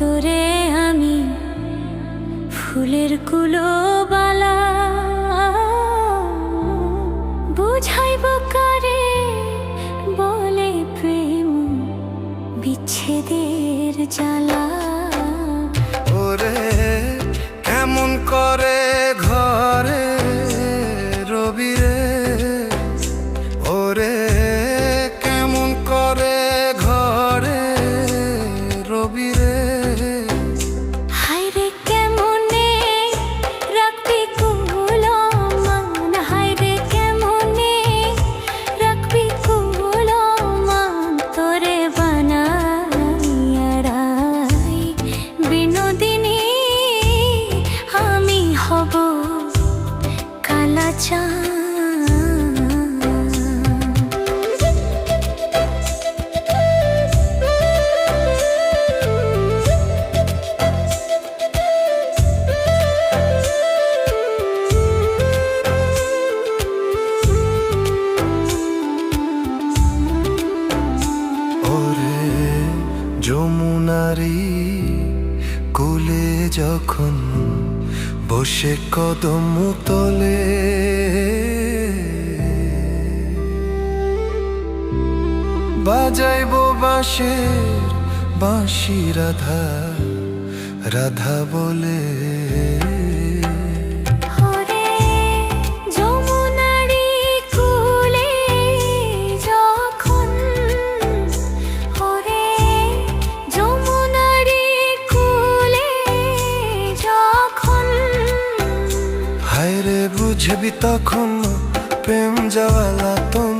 তোরে আমি ফুলের কুলো বালা বুঝাইব কারে বলে প্রেম বিচ্ছেদের জ্বালা। যমুনারি কুলে যখন বসে কদম তলে বাজাইব বাঁশের বাঁশি রাধা রাধা বলে। বুঝবি তখন প্রেম যাওয়ালা হায়রে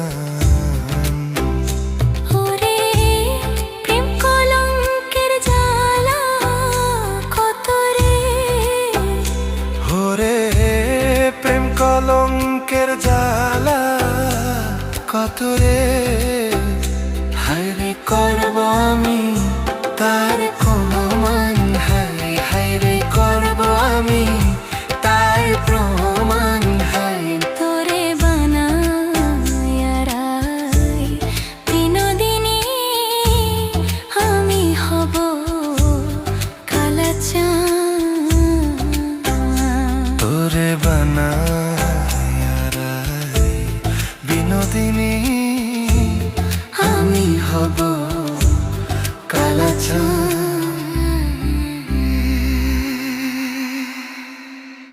জালা কত রে? হায়রে করব আমি তার কোনো মান? হায় হায়রে করব আমি তার প্রমাণ? হায় তোরে আমি হব কালাচান তোরে বানায়